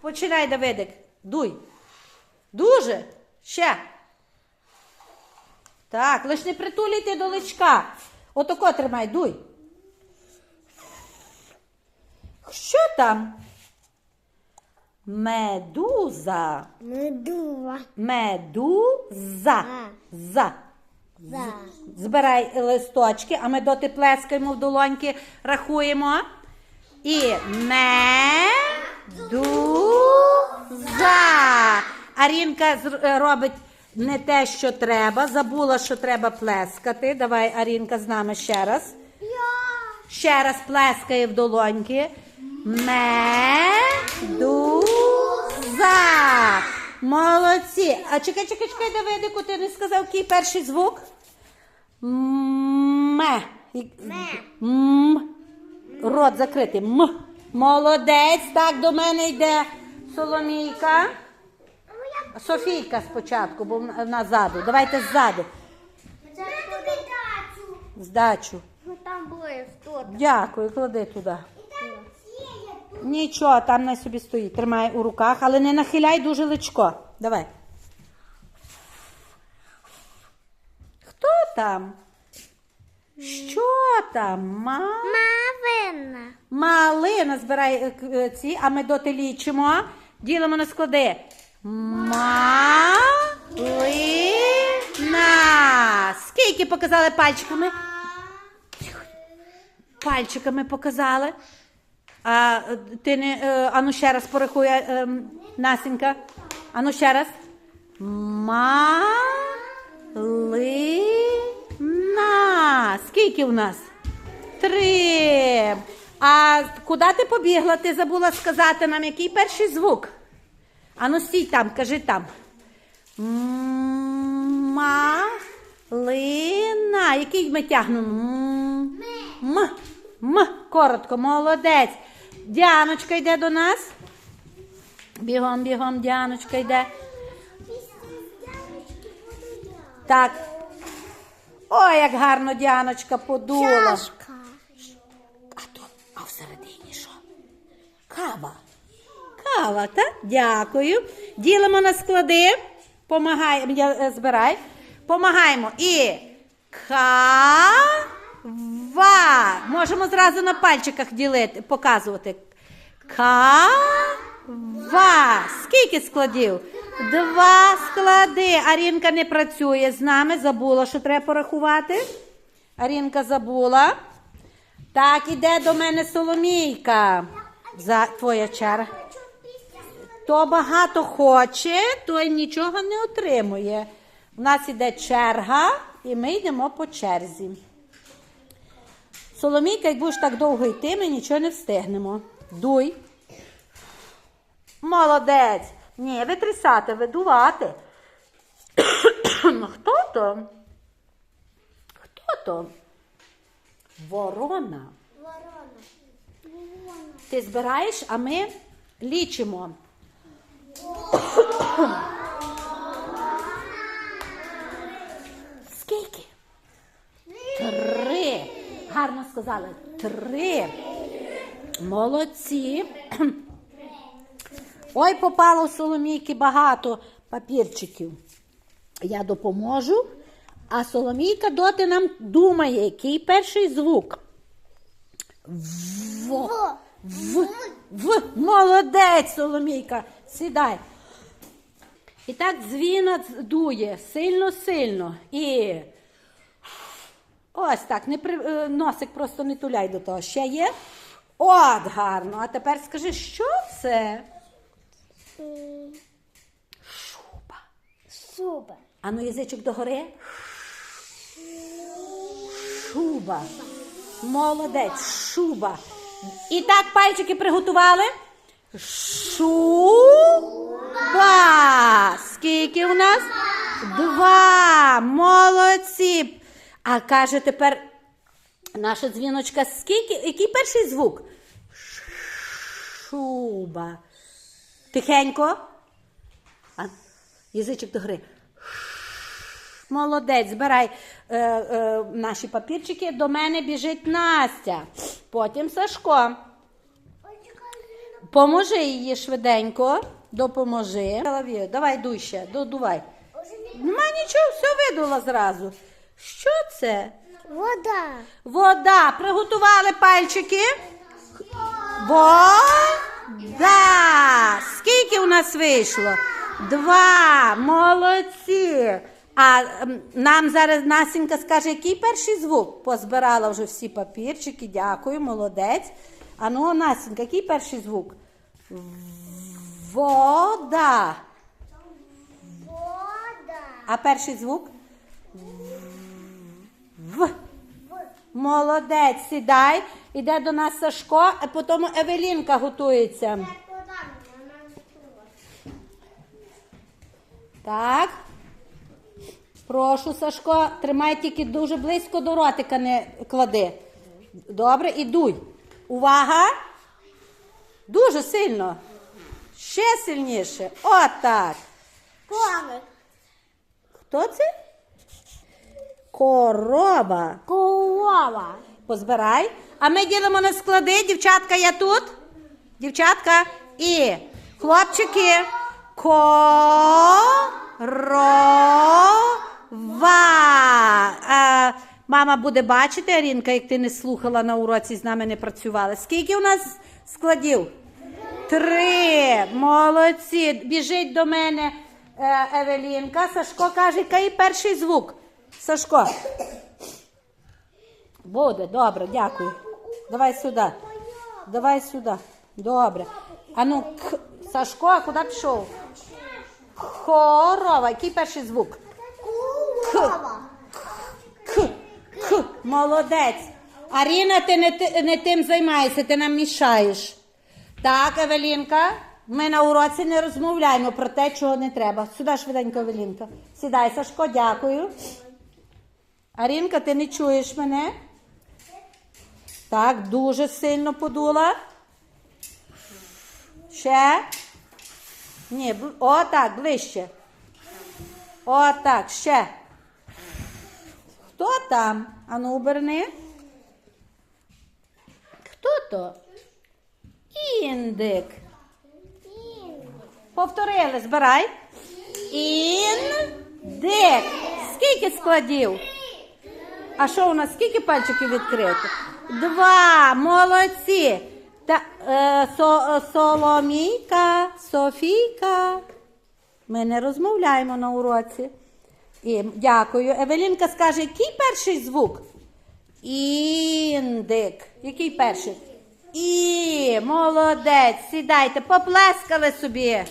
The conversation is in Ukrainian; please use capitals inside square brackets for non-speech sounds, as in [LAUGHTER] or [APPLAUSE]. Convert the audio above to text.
Починай, Давидик. Дуй. Дуже. Ще. Так, лиш не притулюйте до личка. Отако тримай, дуй. Що там? Медуза. Медува. Медуза. За. За. Збирай листочки, а ми доти плескаємо в долоньки, рахуємо. І медуза. Арінка е, робить не те, що треба. Забула, що треба плескати. Давай, Арінка, з нами ще раз. Ще раз плескає в долоньки. Медуза. Молодці. А чекай, чекай, чекай, Давидику, ти не сказав, який перший звук? Ме. М. Рот закритий. М. Молодець. Так, до мене йде Соломійка. Софійка спочатку, бо вона назаду. Давайте ззаду. Здачу. Ну там були тут. Дякую, клади туди. І там є тут. Нічого, там на собі стоїть. Тримай у руках, але не нахиляй дуже личко. Давай. Хто там? Що там? Ма... Мавина. Малина збирай е, е, ці, а ми доти лічимо. Ділимо на склади. Малина. Скільки показали пальчиками? Пальчиками показали. А ти не. е, Ану ще раз порахує е, Насінька. Ану ще раз. Малина. Скільки у нас? Три. А куди ти побігла? Ти забула сказати нам, який перший звук? Ану стій там, кажи там. Малина. Який ми тягнемо? М. М. Коротко, молодець. Діаночка йде до нас. Бігом, бігом, Діаночка йде. Так. Ой, як гарно Діаночка подула. Чашка. А то, а всередині що? Кава. Кава, так? Дякую. Ділимо на склади. Помагаємо, я е, збирай. Помагаємо. І кава. Можемо зразу на пальчиках ділити, показувати. Кава. Скільки складів? Два склади. Арінка не працює з нами. Забула, що треба порахувати. Арінка забула. Так, іде до мене Соломійка. За твоя черга. Хто багато хоче, той нічого не отримує. У нас іде черга, і ми йдемо по черзі. Соломійка, як будеш так довго йти, ми нічого не встигнемо. Дуй. Молодець. Ні, витрясати, видувати. [COUGHS] Хто то? Хто то? Ворона. Ворона. Ти збираєш, а ми лічимо. Скільки? Три. Гарно сказали. Три. Молодці. Ой, попало в Соломійки багато папірчиків. Я допоможу. А Соломійка доти нам думає, який перший звук. В. В. В. Молодець, Соломійка. Сідай. І так дзвіна дує сильно-сильно. І ось так. Не при... е, Носик просто не туляй до того. Ще є. От гарно. А тепер скажи, що це? Шуба. Супер. Ану, язичок догори. Шуба. Молодець, шуба. І так пальчики приготували. Шуба. Скільки у нас? Два. Молодці. А каже тепер наша дзвіночка, скільки, який перший звук? Шуба. Тихенько. А, язичок догори. Молодець, збирай е, е, наші папірчики. До мене біжить Настя. Потім Сашко. Поможи її швиденько. Допоможи. Соловію, Давай дуй ще, додувай. Нема нічого, все видула зразу. Що це? Вода. Вода. Приготували пальчики. Вода. Скільки у нас вийшло? Два. Молодці. А нам зараз Насінька скаже, який перший звук? Позбирала вже всі папірчики. Дякую, молодець. А ну, Насінька, який перший звук? Вода. Вода. А перший звук? В. Молодець, сідай. Іде до нас Сашко, а потім Евелінка готується. Так. Прошу, Сашко, тримай тільки дуже близько до ротика не клади. Добре, і дуй. Увага! Дуже сильно. Ще сильніше. Отак. Коник. Хто це? Корова. Корова. Позбирай. А ми ділимо на склади. Дівчатка, я тут. Дівчатка і хлопчики. Корова. А, мама буде бачити, Арінка, як ти не слухала на уроці, з нами не працювала. Скільки у нас складів? Три. Молодці. Біжить до мене е, Евелінка. Сашко каже, який перший звук. Сашко. Буде, добре, дякую. Давай сюди. Давай сюди. Добре. А ну, к... Сашко, а куди пішов? Корова. Який перший звук? Корова. К. К. Молодець. Аріна, ти не, ти- не тим займаєшся, ти нам мішаєш. Так, Евелінка, ми на уроці не розмовляємо про те, чого не треба. Сюди швиденько, Евелінка. Сідай, Сашко, дякую. Арінка, ти не чуєш мене? Так, дуже сильно подула. Ще. Ні, о, так, ближче. О, так, ще. Хто там? Ану, оберни. Хто то? Індик. Повторили, збирай. Індик. Скільки складів? А що у нас? Скільки пальчиків відкрито? Два. Молодці. Та, е, со, Соломійка, Софійка. Ми не розмовляємо на уроці. І, дякую. Евелінка скаже, який перший звук? Індик. Який перший? І, молодець. Сідайте, поплескали собі.